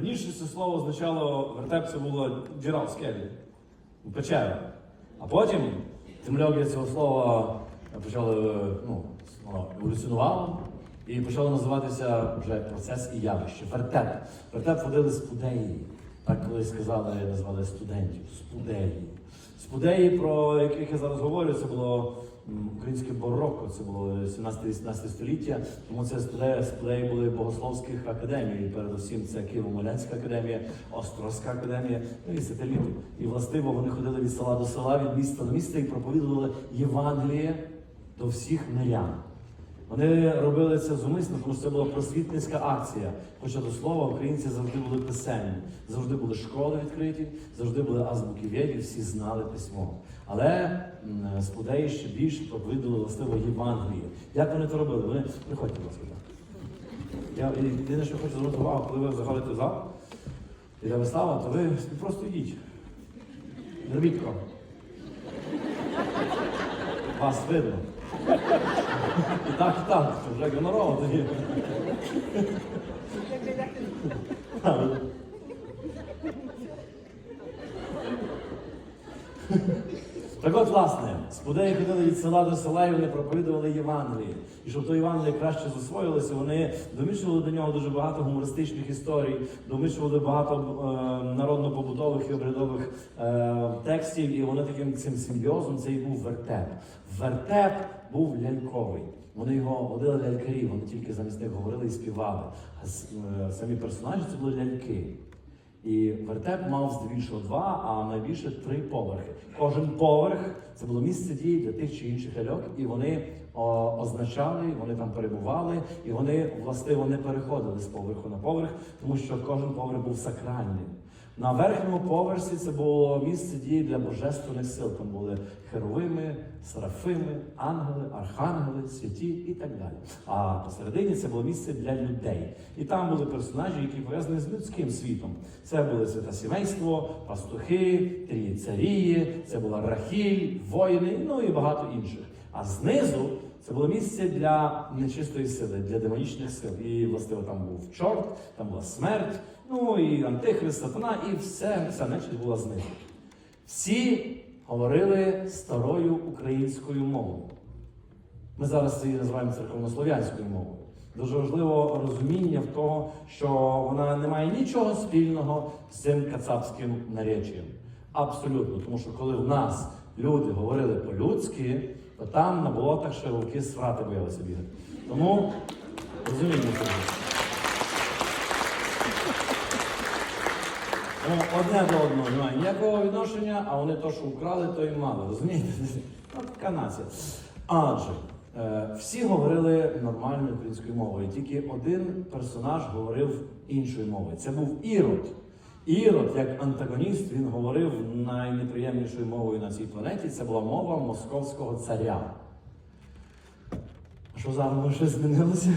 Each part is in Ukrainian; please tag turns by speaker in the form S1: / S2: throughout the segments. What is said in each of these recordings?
S1: Раніше це слово означало вертеп це було в скелі, печера. А потім темльоги цього слова почали ну, еволюціонувало і почало називатися вже процес і явище. Вертеп. Вертеп водили спудеї. Так колись сказали, назвали студентів. Спудеї. Спудеї, про яких я зараз говорю, це було українське барокко, це було 17-18 століття. Тому це спудеї, спудеї були богословських академій. Передусім це Києво-Молянська академія, Острозька академія, ну і сателіти. І властиво вони ходили від села до села, від міста до міста і проповідували Євангеліє до всіх мирян. Вони робили це зумисно, тому що це була просвітницька акція. Хоча до слова, українці завжди були писемні, завжди були школи відкриті, завжди були азбуки вєдів, всі знали письмо. Але м, спудеї ще більше проповідували властиво Євангеліє. Як вони то робили? Вони приходьте, будь ласка. Я єдине, що хочу звернути увагу, коли ви заходите в зал, іде вистава, то ви просто йдіть. Робіть такого. Вас видно. І так, і так, це вже гонорово тоді. Так от, власне, спудеї ходили від села до села і вони проповідували Євангеліє. І щоб то Євангеліє краще засвоїлося, вони домішували до нього дуже багато гумористичних історій, домішували багато е, народно-побутових і обрядових е, текстів, і вони таким цим симбіозом це і був вертеп. Вертеп був ляльковий. Вони його водили лялькарі, вони тільки замість них говорили і співали. А е, самі персонажі це були ляльки. І вертеп мав здебільшого два, а найбільше три поверхи. Кожен поверх це було місце дії для тих чи інших льок, і вони о, означали, вони там перебували, і вони властиво не переходили з поверху на поверх, тому що кожен поверх був сакральним. На верхньому поверсі це було місце дії для божественних сил. Там були херовими, серафими, ангели, архангели, святі і так далі. А посередині це було місце для людей. І там були персонажі, які пов'язані з людським світом. Це були свята сімейство, пастухи, трії царії, це була Рахіль, воїни, ну і багато інших. А знизу це було місце для нечистої сили, для демонічних сил. І властиво там був чорт, там була смерть, ну і антихрист, сатана, і все, вся нечисть була знизу. Всі говорили старою українською мовою. Ми зараз її називаємо церковнослов'янською мовою. Дуже важливо розуміння в того, що вона не має нічого спільного з цим кацапським наречієм. Абсолютно. Тому що коли в нас люди говорили по-людськи, то там на болотах ще вовки з фрати боялися бігати. Тому розуміння цього. Ну, одне до одного немає ніякого відношення, а вони то, що украли, то і мали. Розумієте? Ну, така нація. Адже е, всі говорили нормальною українською мовою, тільки один персонаж говорив іншою мовою. Це був Ірод. Ірод, як антагоніст, він говорив найнеприємнішою мовою на цій планеті. Це була мова московського царя. Що зараз може змінилося?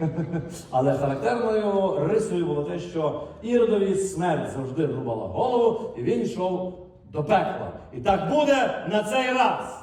S1: Але характерною рисою було те, що Іродові смерть завжди рубала голову, і він йшов до пекла. І так буде на цей раз.